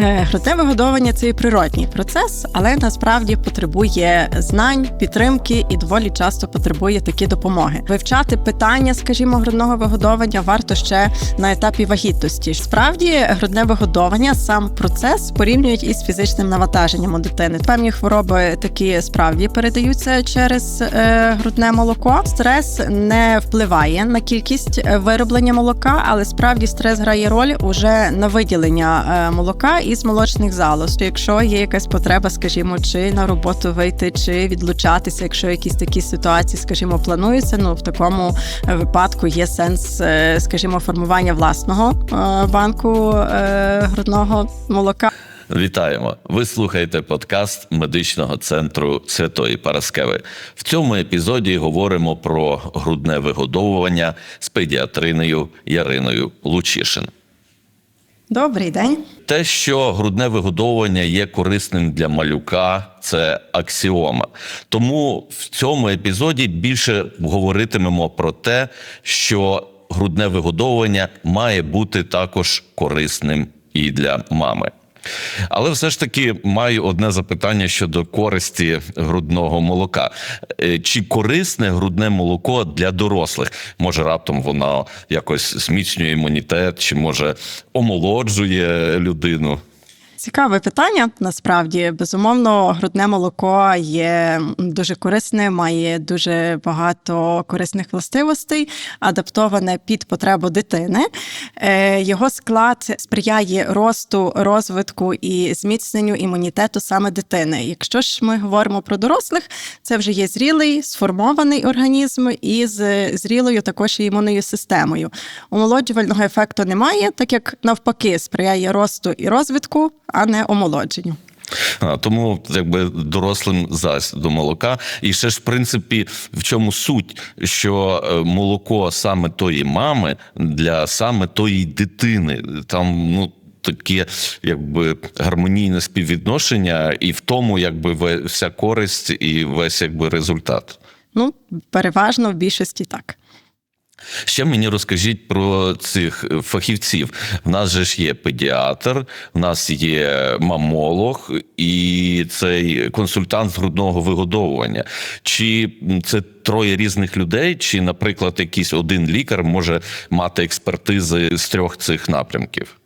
Грудне вигодовування це і природній процес, але насправді потребує знань, підтримки і доволі часто потребує такі допомоги. Вивчати питання, скажімо, грудного вигодовування варто ще на етапі вагітності. Справді, грудне вигодовування, сам процес порівнюють із фізичним навантаженням у дитини. Певні хвороби такі справді передаються через е, грудне молоко. Стрес не впливає на кількість е, вироблення молока, але справді стрес грає роль уже на виділення е, молока із молочних залоз. Якщо є якась потреба, скажімо, чи на роботу вийти, чи відлучатися, якщо якісь такі ситуації, скажімо, плануються, ну в такому випадку є сенс, е, скажімо, формування власного е, банку е, грудного молока. Вітаємо! Ви слухаєте подкаст медичного центру Святої Параскеви. В цьому епізоді говоримо про грудне вигодовування з педіатриною Яриною Лучишин. Добрий день. Те, що грудне вигодовування є корисним для малюка, це аксіома. Тому в цьому епізоді більше говоритимемо про те, що грудне вигодовування має бути також корисним і для мами. Але все ж таки маю одне запитання щодо користі грудного молока. Е, Чи корисне грудне молоко для дорослих? Може, раптом воно якось зміцнює імунітет, чи може омолоджує людину? Цікаве питання. Насправді, безумовно, грудне молоко є дуже корисне, має дуже багато корисних властивостей, адаптоване під потребу дитини. Е, Його склад сприяє росту, розвитку і зміцненню імунітету саме дитини. Якщо ж ми говоримо про дорослих, це вже є зрілий, сформований організм із зрілою також імунною системою. Омолоджувального ефекту немає, так як навпаки сприяє росту і розвитку а не омолодженню. А, тому якби дорослим зась до молока. І ще ж, в принципі, в чому суть, що е, молоко саме тої мами для саме тої дитини. Там ну. Таке якби гармонійне співвідношення, і в тому, якби вся користь і весь якби результат. Ну, переважно в більшості так. Ще мені розкажіть про цих е, фахівців. В нас же ж є педіатр, в нас є мамолог і цей консультант з грудного вигодовування. Чи це троє різних людей, чи, наприклад, якийсь один лікар може мати експертизи з трьох цих напрямків?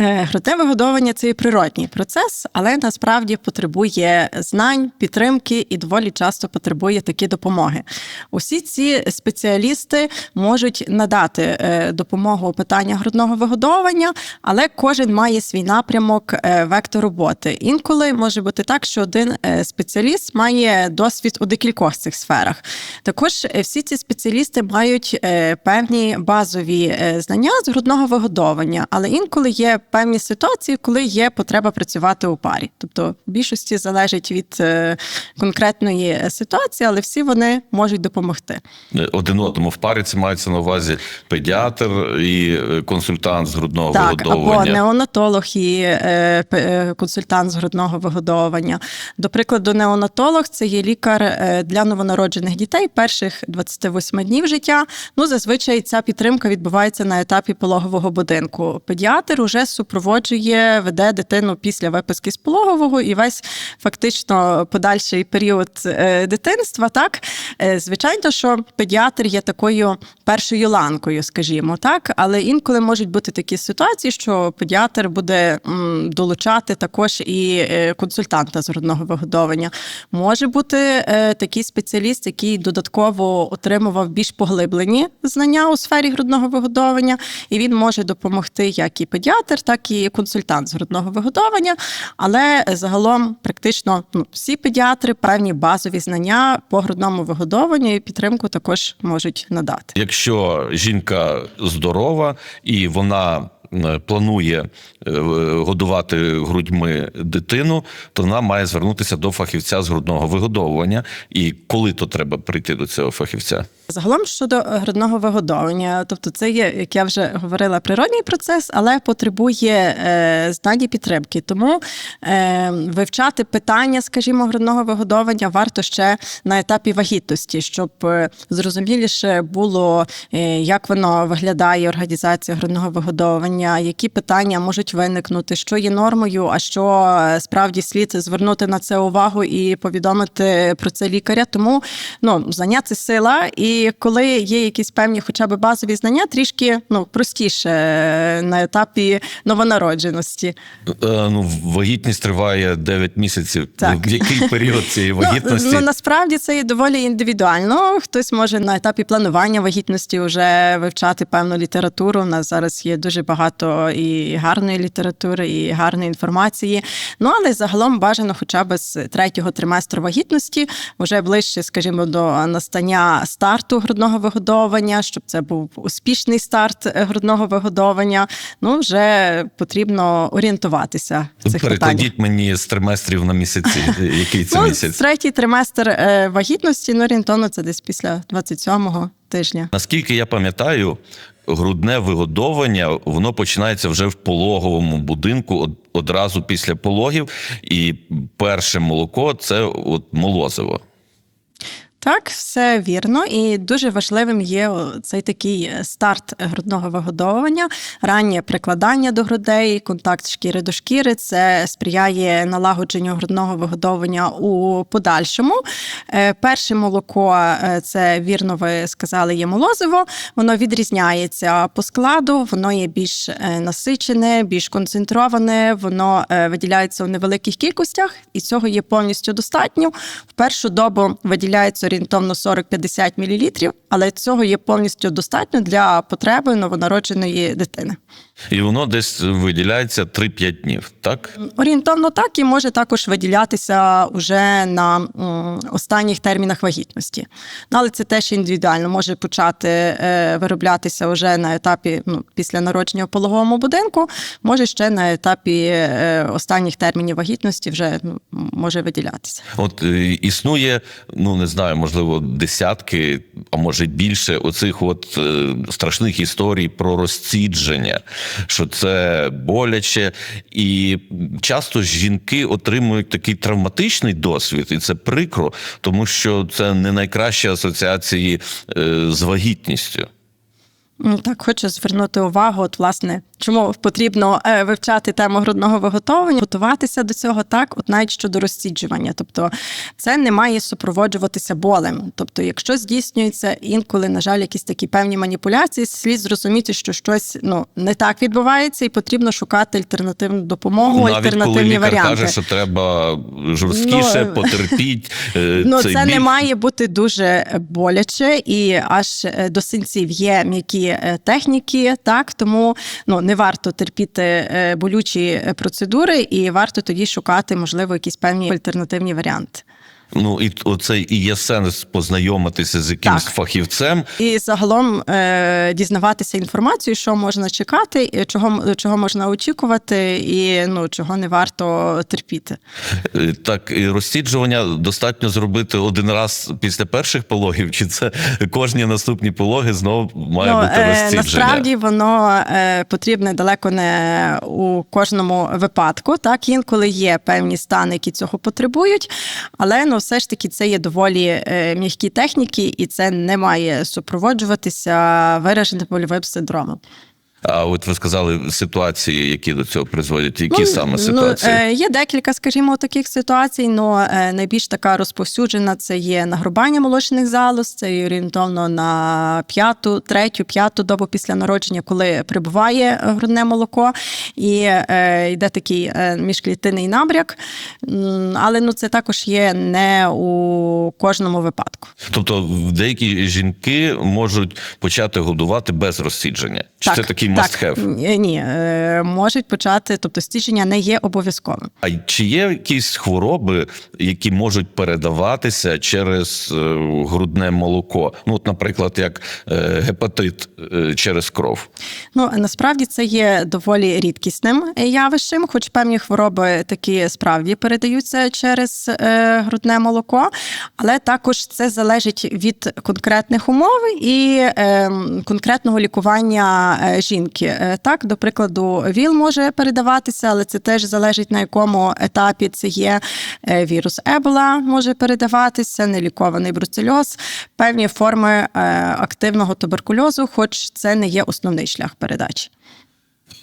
Е, Грудне вигодовування це і природній процес, але насправді потребує знань, підтримки і доволі часто потребує такі допомоги. Усі ці спеціалісти можуть надати е, допомогу у питаннях грудного вигодовування, але кожен має свій напрямок е, вектор роботи. Інколи може бути так, що один спеціаліст має досвід у декількох цих сферах. Також всі ці спеціалісти мають певні базові знання з грудного вигодовування, але інколи є певні ситуації, коли є потреба працювати у парі. Тобто в більшості залежить від е, конкретної ситуації, але всі вони можуть допомогти. Один одному в парі це мається на увазі педіатр і е, консультант з грудного Так, або вигодовування. неонатолог і е, консультант з грудного вигодовування. До прикладу, неонатолог це є лікар для новонароджених дітей перших 28 днів життя. Ну, зазвичай ця підтримка відбувається на етапі пологового будинку. Педіатр уже супроводжує, веде дитину після виписки з пологового і весь фактично подальший період е, дитинства. Так, Е, звичайно, що педіатр є такою першою ланкою, скажімо, так, але інколи можуть бути такі ситуації, що педіатр буде долучати також і е, консультанта з грудного вигодовування. Може бути такий спеціаліст, який додатково отримував більш поглиблені знання у сфері грудного вигодовування, і він може допомогти як і педіатр, так і консультант з грудного вигодовування. Але загалом практично ну, всі педіатри певні базові знання по грудному вигодовуванню і підтримку також можуть надати. Якщо жінка здорова і вона е, планує е, годувати грудьми дитину, то вона має звернутися до фахівця з грудного вигодовування. І коли то треба прийти до цього фахівця? Загалом щодо е, грудного вигодовування, тобто це є, як я вже говорила, природній процес, але потребує е, знань і підтримки. Тому е, вивчати питання, скажімо, грудного вигодовування варто ще на етапі вагітності, щоб е, зрозуміліше було, е, як воно виглядає організація грудного вигодовування. Народження, які питання можуть виникнути, що є нормою, а що е, справді слід звернути на це увагу і повідомити про це лікаря. Тому ну знання це сила, і коли є якісь певні, хоча б базові знання, трішки ну простіше е, на етапі новонародженості. Е, ну, вагітність триває 9 місяців. Так. В який період цієї вагітності? Ну, ну насправді це є доволі індивідуально. Хтось може на етапі планування вагітності вже вивчати певну літературу. У нас зараз є дуже багато і гарної літератури, і гарної інформації. Ну але загалом бажано, хоча б з третього триместру вагітності, вже ближче, скажімо, до настання старту грудного вигодовування, щоб це був успішний старт е, грудного вигодовування. Ну вже потрібно орієнтуватися в цих питаннях. Перекладіть мені з триместрів на місяці. Який це Ну, місяць? третій триместр е, вагітності, ну орієнтовно це десь після 27-го тижня. Наскільки я пам'ятаю, грудне вигодовування воно починається вже в пологовому будинку од- одразу після пологів, і перше молоко це от молозиво. Так, все вірно, і дуже важливим є цей такий старт грудного вигодовування, раннє прикладання до грудей, контакт шкіри до шкіри. Це сприяє налагодженню грудного вигодовування у подальшому. Е, Перше молоко е, це вірно, ви сказали, є молозиво. Воно відрізняється по складу, воно є більш е, насичене, більш концентроване, воно е, виділяється у невеликих кількостях, і цього є повністю достатньо. В першу добу виділяється орієнтовно 40-50 мл, але цього є повністю достатньо для потреби новонародженої дитини. І воно десь виділяється 3-5 днів, так? Орієнтовно так і може також виділятися уже на останніх термінах вагітності. Ну, але це теж індивідуально може почати е, вироблятися вже на етапі ну, після народження в пологовому будинку, може ще на етапі е, останніх термінів вагітності вже ну, може виділятися. От е, існує, ну не знаю, можливо, десятки, а може більше оцих от страшних історій про розцідження, що це боляче, і часто жінки отримують такий травматичний досвід, і це прикро, тому що це не найкращі асоціації е, з вагітністю. Ну, Так, хочу звернути увагу, от власне, чому потрібно е, вивчати тему грудного виготовлення, готуватися до цього так, от навіть щодо розсіджування. Тобто це не має супроводжуватися болем. Тобто, якщо здійснюється інколи, на жаль, якісь такі певні маніпуляції, слід зрозуміти, що щось ну не так відбувається, і потрібно шукати альтернативну допомогу, Навіть коли альтернативні лікар варіанти. каже, що треба жорсткіше, Ну, потерпіть. е, Ну, цей це біль. не має бути дуже боляче, і аж е, до синців є м'які техніки, так тому ну не варто терпіти е, болючі процедури, і варто тоді шукати, можливо, якісь певні альтернативні варіанти. Ну і оце і є сенс познайомитися з якимсь Так. фахівцем. І загалом е, дізнаватися інформацію, що можна чекати, чого, чого можна очікувати, і ну чого не варто терпіти. Е, Так, і розсіджування достатньо зробити один раз після перших пологів, чи це кожні наступні пологи знову має бути е, розсідження? насправді воно е, потрібне далеко не у кожному випадку. Так, інколи є певні стани, які цього потребують, але ну все ж таки це є доволі е, м'які техніки, і це не має супроводжуватися вираженим польовим синдромом. А от ви сказали ситуації, які до цього призводять. Які саме Ну, ситуації? е, є декілька, скажімо, таких ситуацій, але найбільш така розповсюджена це є нагрубання молочних залоз, це орієнтовно на п'яту, третю, п'яту добу після народження, коли прибуває грудне молоко, і е, йде такий е, міжклітинний набряк. Але ну це також є не у кожному випадку. Тобто деякі жінки можуть почати годувати без розсідження. Чи це такий must так. have? Ні, е, можуть почати, тобто стіження не є обов'язковим. А чи є якісь хвороби, які можуть передаватися через е, грудне молоко? Ну, от, наприклад, як е, гепатит через кров? Ну насправді це є доволі рідкісним явищем, хоч певні хвороби такі справді передаються через грудне молоко, але також це залежить від конкретних умов і е, конкретного лікування е, жінки. Е, Так, до прикладу, ВІЛ може передаватися, але це теж залежить на якому етапі це є Е, вірус Ебола може передаватися, нелікований бруцельоз, певні форми е, активного туберкульозу, хоч це не є основний шлях передачі.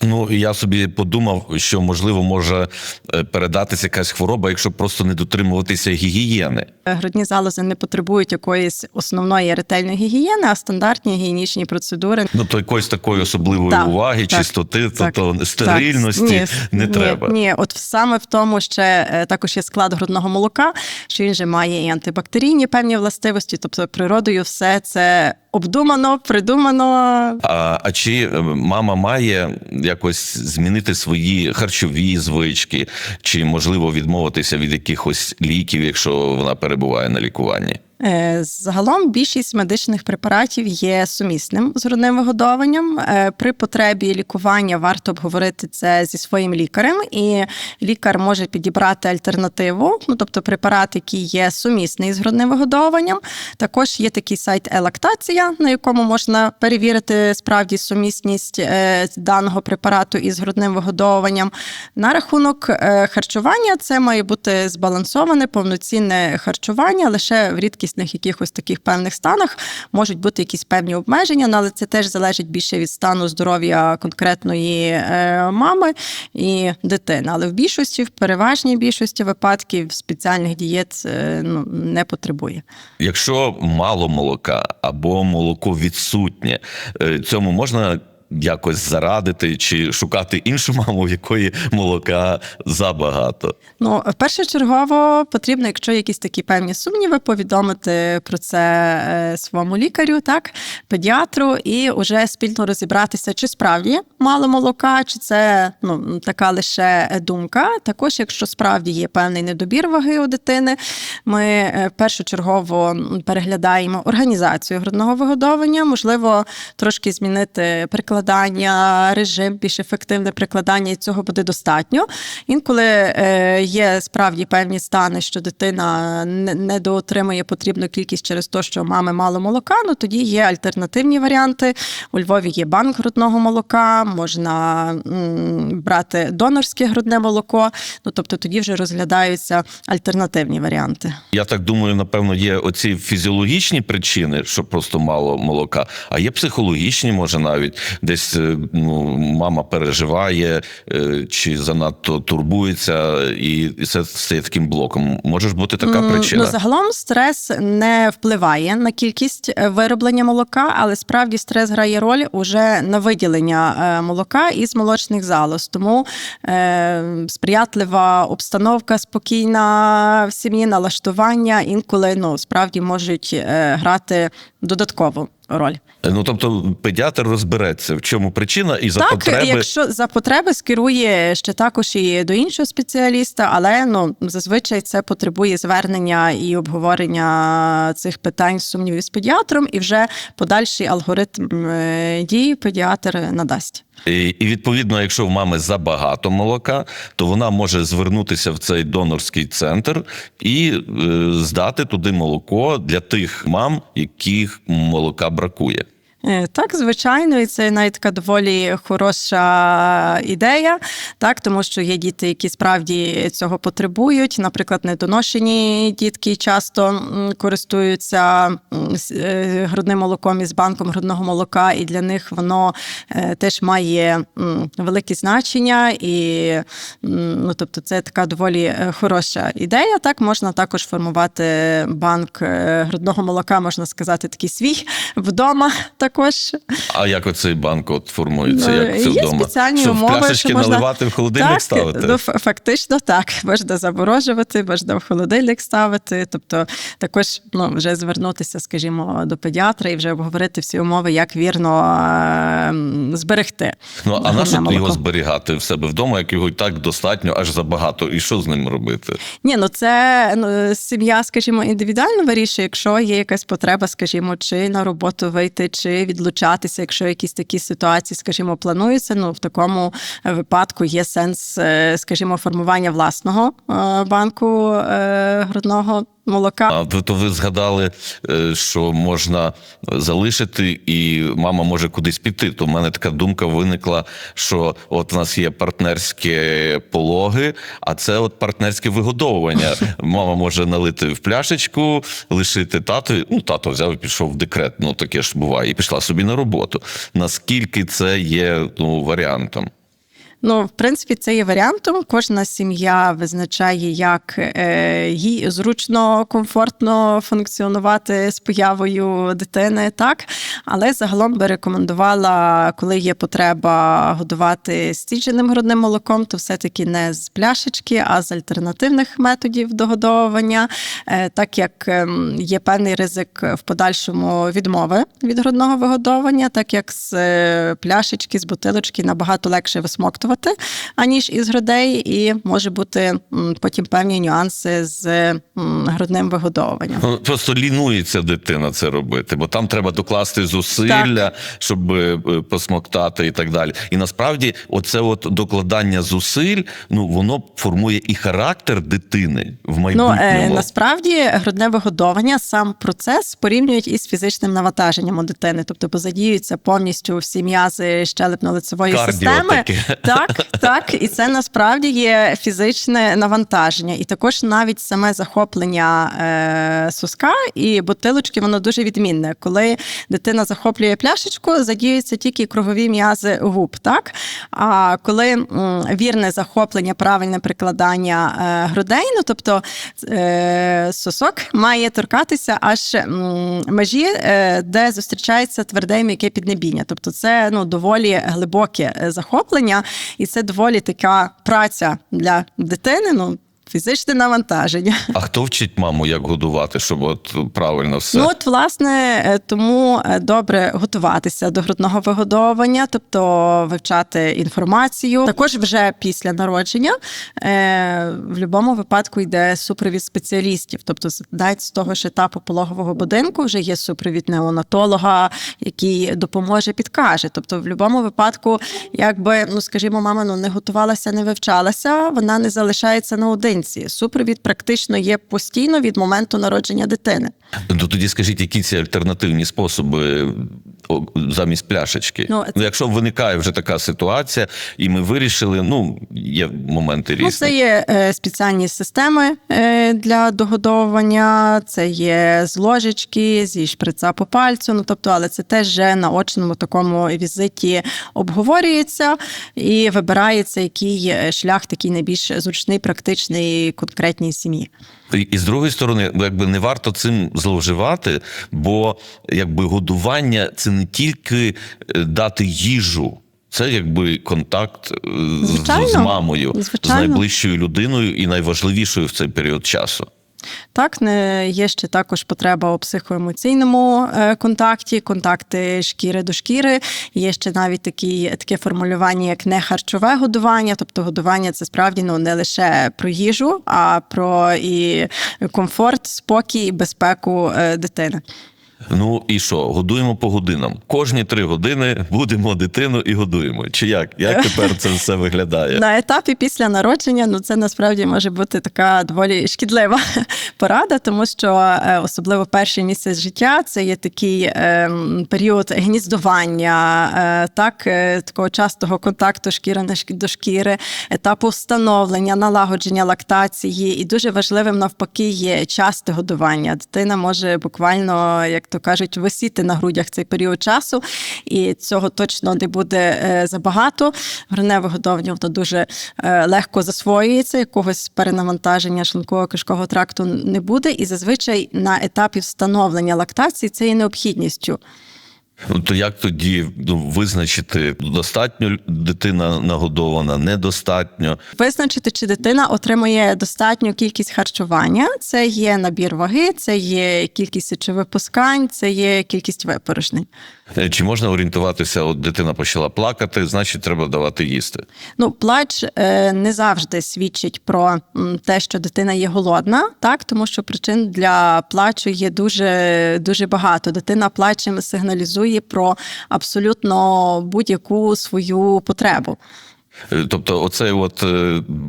Ну я собі подумав, що можливо може е, передатися якась хвороба, якщо просто не дотримуватися гігієни. Е, Грудні залози не потребують якоїсь основної ретельної гігієни, а стандартні гігієнічні процедури. Ну то якоїсь такої особливої Так, уваги, так, чистоти, так, то, то стерильності Ні, не ні, треба. Ні, от саме в тому ще е, також є склад грудного молока, що він же має і антибактерійні певні властивості, тобто природою все це обдумано, придумано. А, а чи мама має якось змінити свої харчові звички, чи можливо відмовитися від якихось ліків, якщо вона перебуває на лікуванні? Е, Загалом більшість медичних препаратів є сумісним з грудним вигодовуванням. Е, При потребі лікування варто обговорити це зі своїм лікарем, і лікар може підібрати альтернативу, ну тобто препарат, який є сумісний з грудним вигодовуванням. Також є такий сайт Елактація, на якому можна перевірити справді сумісність е, даного препарату із грудним вигодовуванням. На рахунок харчування, це має бути збалансоване, повноцінне харчування лише в рідкісних якихось таких певних станах можуть бути якісь певні обмеження, ну, але це теж залежить більше від стану здоров'я конкретної е, мами і дитини. Але в більшості, в переважній більшості випадків спеціальних дієт е, ну, не потребує. Якщо мало молока або молоко відсутнє, е, цьому можна якось зарадити чи шукати іншу маму, в якої молока забагато. Ну, першочергово потрібно, якщо якісь такі певні сумніви, повідомити про це е, своєму лікарю, так, педіатру, і вже спільно розібратися, чи справді мало молока, чи це ну, така лише думка. Також, якщо справді є певний недобір ваги у дитини, ми е, першочергово переглядаємо організацію грудного вигодовування, можливо, трошки змінити прикладання, режим, більш ефективне прикладання, і цього буде достатньо. Інколи е, є справді певні стани, що дитина не, не доотримує потрібну кількість через те, що мами мало молока. Ну тоді є альтернативні варіанти. У Львові є банк грудного молока, можна брати донорське грудне молоко. Ну тобто тоді вже розглядаються альтернативні варіанти. Я так думаю, напевно, є оці фізіологічні причини, що просто мало молока, а є психологічні, може навіть десь е, ну, мама переживає е, чи занадто турбується, і це стає таким блоком. Може ж бути така причина. Ну, загалом стрес не впливає на кількість е, вироблення молока, але справді стрес грає роль уже на виділення молока із молочних залоз. Тому е, сприятлива обстановка спокійна в сім'ї, налаштування інколи ну, справді можуть грати додаткову роль. Ну тобто педіатр розбереться, в чому причина, і за так, потреби якщо за потреби скерує ще також і до іншого спеціаліста, але ну зазвичай це потребує звернення і обговорення цих питань сумнівів з педіатром, і вже подальший алгоритм дії педіатр надасть. І, відповідно, якщо в мами забагато молока, то вона може звернутися в цей донорський центр і е, здати туди молоко для тих мам, яких молока бракує. Е, Так, звичайно, і це навіть така доволі хороша ідея, так, тому що є діти, які справді цього потребують. Наприклад, недоношені дітки часто користуються е, грудним молоком із банком грудного молока, і для них воно е, теж має велике значення. І ну, тобто, це така доволі хороша ідея. Так, можна також формувати банк грудного молока, можна сказати, такий свій вдома також. А як оцей банк от формується? Ну, Як це є вдома? спеціальні що умови, в пляшечки що можна- наливати в холодильник так, ставити? Ну, фактично так. Можна заморожувати, можна в холодильник ставити. Тобто, також ну, вже звернутися, скажімо, до педіатра і вже обговорити всі умови, як вірно е, зберегти. Ну а грудне на що його зберігати в себе вдома, як його і так достатньо, аж забагато. І що з ним робити? Ні, ну це ну, сім'я, скажімо, індивідуально вирішує, якщо є якась потреба, скажімо, чи на роботу вийти, чи відлучатися, якщо якісь такі ситуації, скажімо, плануються. Ну в такому випадку є сенс, е, скажімо, формування власного е, банку е, грудного молока. А то, то ви згадали, е, що можна залишити, і мама може кудись піти. То в мене така думка виникла, що от у нас є партнерські пологи, а це от партнерське вигодовування. Мама може налити в пляшечку, лишити тату. Ну, тато взяв і пішов в декрет. Ну таке ж буває, і пішла собі на роботу. Наскільки це є ну, варіантом? Ну, в принципі, це є варіантом. Кожна сім'я визначає, як е, їй зручно, комфортно функціонувати з появою дитини, так. Але загалом би рекомендувала, коли є потреба годувати стідженим грудним молоком, то все-таки не з пляшечки, а з альтернативних методів догодовування, е, так як ем, є певний ризик в подальшому відмови від грудного вигодовування, так як з е, пляшечки, з бутилочки набагато легше висмоктувати, аніж із грудей, і може бути потім певні нюанси з грудним вигодовуванням. Ну, Просто лінується дитина це робити, бо там треба докласти зусилля, щоб е, посмоктати і так далі. І насправді, оце от докладання зусиль, ну воно формує і характер дитини в Ну, майбутньому. е, насправді грудне вигодовування, сам процес порівнюють із фізичним навантаженням у дитини, тобто бо задіюються повністю всі м'язи щелепно-лицевої системи. таке. Так, так, і це насправді є фізичне навантаження. І також навіть саме захоплення е, соска і бутилочки, воно дуже відмінне. Коли дитина захоплює пляшечку, задіюються тільки кругові м'язи губ. Так? А коли м, вірне захоплення, правильне прикладання е, грудей, ну тобто е, сосок має торкатися аж м, межі, е, де зустрічається тверде м'яке піднебіння. Тобто це ну, доволі глибоке е, захоплення, і це доволі така праця для дитини. Ну, Фізичне навантаження. А хто вчить маму, як годувати, щоб от правильно все? Ну, от, власне, е, тому е, добре готуватися до грудного вигодовування, тобто вивчати інформацію. Також вже після народження е, в будь-якому випадку йде супровід спеціалістів. Тобто, навіть з того ж етапу пологового будинку вже є супровід неонатолога, який допоможе, підкаже. Тобто, в будь-якому випадку, якби, ну скажімо, мама ну, не готувалася, не вивчалася, вона не залишається наодинці. Супровід практично є постійно від моменту народження дитини. То тоді скажіть, які ці альтернативні способи замість пляшечки? Ну, Ну, якщо виникає вже така ситуація, і ми вирішили, ну є моменти різні. Ну, це є е, спеціальні системи е, для догодовування, це є з ложечки, зі шприца по пальцю. Ну тобто, але це теж вже на очному такому візиті обговорюється і вибирається, який е, шлях такий найбільш зручний, практичний конкретній сім'ї. І, з другої сторони, ну, якби не варто цим зловживати, бо якби годування це не тільки е, дати їжу. Це якби контакт звичайно, з- з мамою, Звичайно. з найближчою людиною і найважливішою в цей період часу. Так, не є ще також потреба у психоемоційному е, контакті, контакти шкіри до шкіри. Є ще навіть такі, таке формулювання, як нехарчове годування. Тобто годування це справді ну, не лише про їжу, а про і комфорт, спокій і безпеку е, дитини. Ну і що, годуємо по годинам. Кожні три години будемо дитину і годуємо. Чи як? Як тепер це все виглядає? На етапі після народження ну це насправді може бути така доволі шкідлива порада, тому що е, особливо перший місяць життя це є такий е, період гніздування, е, так е, такого частого контакту шкіри на шк- до шкіри, етапу встановлення, налагодження лактації, і дуже важливим навпаки є часте годування. Дитина може буквально, як то кажуть, висіти на грудях цей період часу, і цього точно не буде е, забагато. Грудне вигодовування воно дуже е, легко засвоюється, якогось перенавантаження шлунково кишкового тракту не буде. І зазвичай на етапі встановлення лактації це є необхідністю. Ну, то як тоді ну, визначити, достатньо дитина нагодована, недостатньо? Визначити, чи дитина отримує достатню кількість харчування. Це є набір ваги, це є кількість сечовипускань, це є кількість випорожнень. Е, Чи можна орієнтуватися, от дитина почала плакати, значить, треба давати їсти? Ну, плач е, не завжди свідчить про те, що дитина є голодна, так тому що причин для плачу є дуже дуже багато. Дитина плачем сигналізує про абсолютно будь-яку свою потребу. Е, Тобто, оцей от е,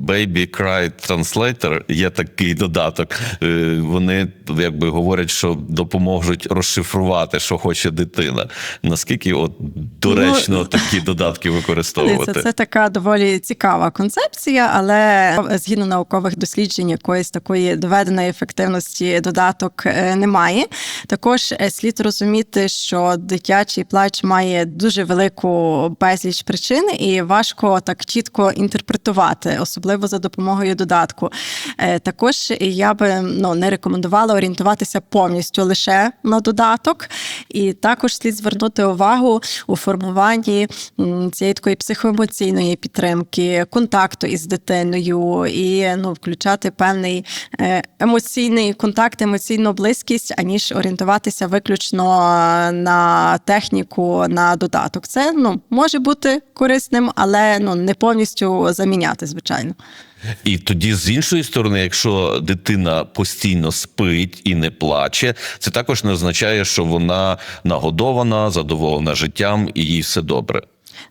Baby Cry Translator є такий додаток. Е, Вони якби говорять, що допоможуть розшифрувати, що хоче дитина. Наскільки от доречно Ну, такі додатки використовувати? Дивіться, це така доволі цікава концепція, але згідно наукових досліджень якоїсь такої доведеної ефективності додаток немає. Також слід розуміти, що дитячий плач має дуже велику безліч причин, і важко так чітко інтерпретувати, особливо за допомогою додатку. Е, Також я би ну не рекомендувала орієнтуватися повністю лише на додаток, і також слід звернути увагу у формуванні цієї такої психоемоційної підтримки, контакту із дитиною, і ну включати певний е, емоційний контакт, емоційну близькість, аніж орієнтуватися виключно на техніку, на додаток. Це ну може бути корисним, але ну не повністю заміняти, звичайно. І тоді, з іншої сторони, якщо дитина постійно спить і не плаче, це також не означає, що вона нагодована, задоволена життям і їй все добре.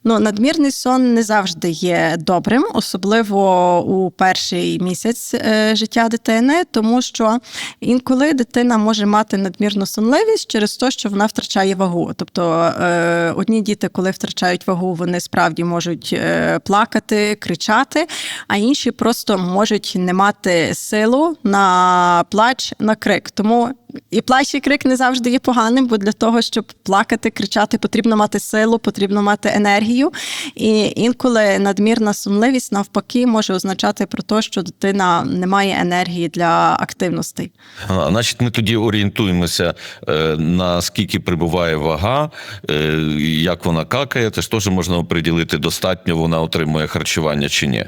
Ну, надмірний сон не завжди є добрим, особливо у перший місяць е, життя дитини, тому що інколи дитина може мати надмірну сонливість через те, що вона втрачає вагу. Тобто е, одні діти, коли втрачають вагу, вони справді можуть е, плакати, кричати, а інші просто можуть не мати силу на плач, на крик. Тому і плач і крик не завжди є поганим, бо для того, щоб плакати, кричати, потрібно мати силу, потрібно мати енергію. І інколи надмірна сумливість навпаки може означати про те, що дитина не має енергії для активностей. А, Значить, ми тоді орієнтуємося е, на скільки прибуває вага, е, як вона какає. Це ж теж можна оприділити, достатньо вона отримує харчування чи ні.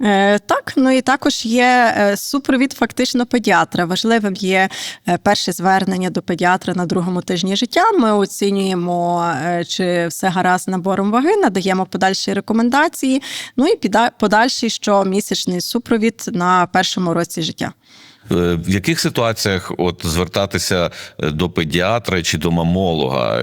Е, так, ну і також є е, супровід фактично педіатра. Важливим є е, перше звернення до педіатра на другому тижні життя. Ми оцінюємо, чи все гаразд з набором ваги, надаємо подальші рекомендації. Ну і подальший щомісячний супровід на першому році життя. Е, В яких ситуаціях от звертатися е, до педіатра чи до мамолога?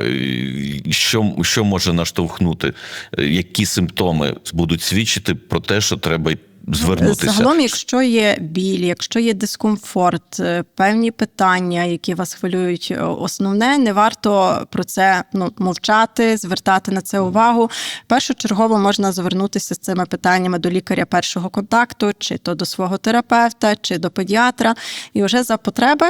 Що, що може наштовхнути? Е, Які симптоми будуть свідчити про те, що треба звернутися? Загалом, якщо є біль, якщо є дискомфорт, е, певні питання, які вас хвилюють, е, основне не варто про це ну, мовчати, звертати на це увагу. Першочергово можна звернутися з цими питаннями до лікаря першого контакту, чи то до свого терапевта, чи до педіатра. І вже за потреби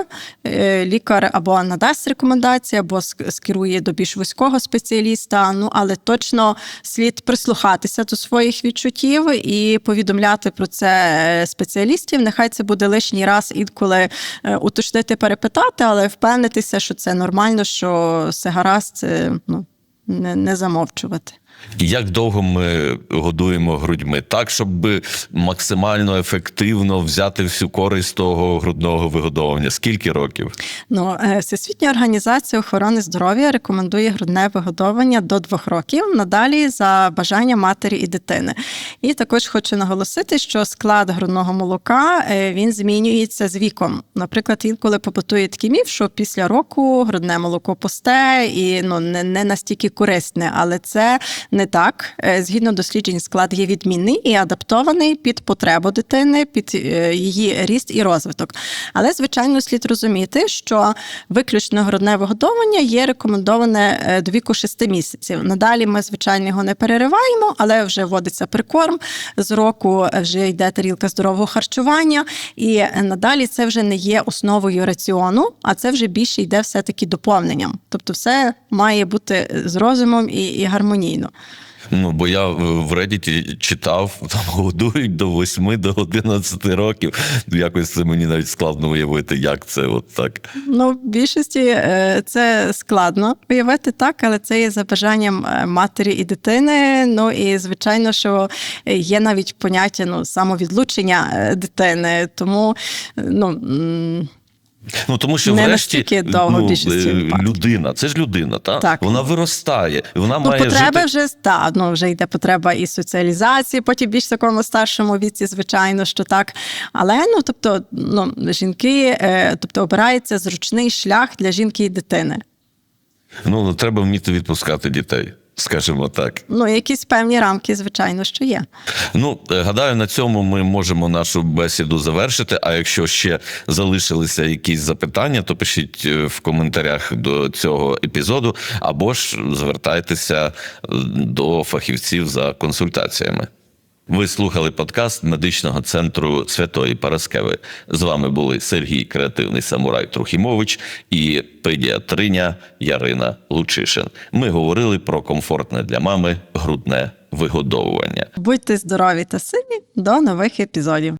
е, лікар або надасть рекомендації, або скерує до більш вузького спеціаліста. Ну але точно слід прислухатися до своїх відчуттів і повідомляти про це е, спеціалістів. Нехай це буде лишній раз інколи е, уточнити, перепитати, але впевнитися, що це нормально, що все гаразд, це ну не, не замовчувати. Як довго ми годуємо грудьми? Так, щоб максимально ефективно взяти всю користь того грудного вигодовування? Скільки років? Ну, е, Всесвітня організація охорони здоров'я рекомендує грудне вигодовування до двох років, надалі за бажання матері і дитини. І також хочу наголосити, що склад грудного молока е, він змінюється з віком. Наприклад, інколи побутує такий міф, що після року грудне молоко пусте і ну не, не настільки корисне, але це не так. Е, Згідно досліджень, склад є відмінний і адаптований під потребу дитини, під е, її ріст і розвиток. Але, звичайно, слід розуміти, що виключно грудне вигодовування є рекомендоване е, до віку 6 місяців. Надалі ми, звичайно, його не перериваємо, але вже вводиться прикорм. З року вже йде тарілка здорового харчування, і надалі це вже не є основою раціону, а це вже більше йде все-таки доповненням. Тобто, все має бути з розумом і, і гармонійно. Ну, бо я в Reddit читав, там годують до 8 до 11 років. Якось це мені навіть складно уявити, як це от так. Ну, в більшості е, це складно уявити так, але це є за бажанням е, матері і дитини. Ну і звичайно, що є навіть поняття ну, самовідлучення е, дитини. Тому е, ну. Ну тому що Не врешті довго ну, е, людина, це ж людина, та? Так. вона виростає, вона Ну, має потреби жити. вже та, ну, вже йде потреба і соціалізації, потім більш такому старшому віці, звичайно, що так. Але ну, тобто, ну, жінки, е, тобто обирається зручний шлях для жінки і дитини. Ну треба вміти відпускати дітей. Скажімо так. Ну, якісь певні рамки, звичайно, що є. Ну, е, гадаю, на цьому ми можемо нашу бесіду завершити. А якщо ще залишилися якісь запитання, то пишіть е, в коментарях до цього епізоду, або ж звертайтеся е, до фахівців за консультаціями. Ви слухали подкаст медичного центру Святої Параскеви. З вами були Сергій Креативний Самурай Трухімович і педіатриня Ярина Лучишин. Ми говорили про комфортне для мами грудне вигодовування. Будьте здорові та сильні. До нових епізодів.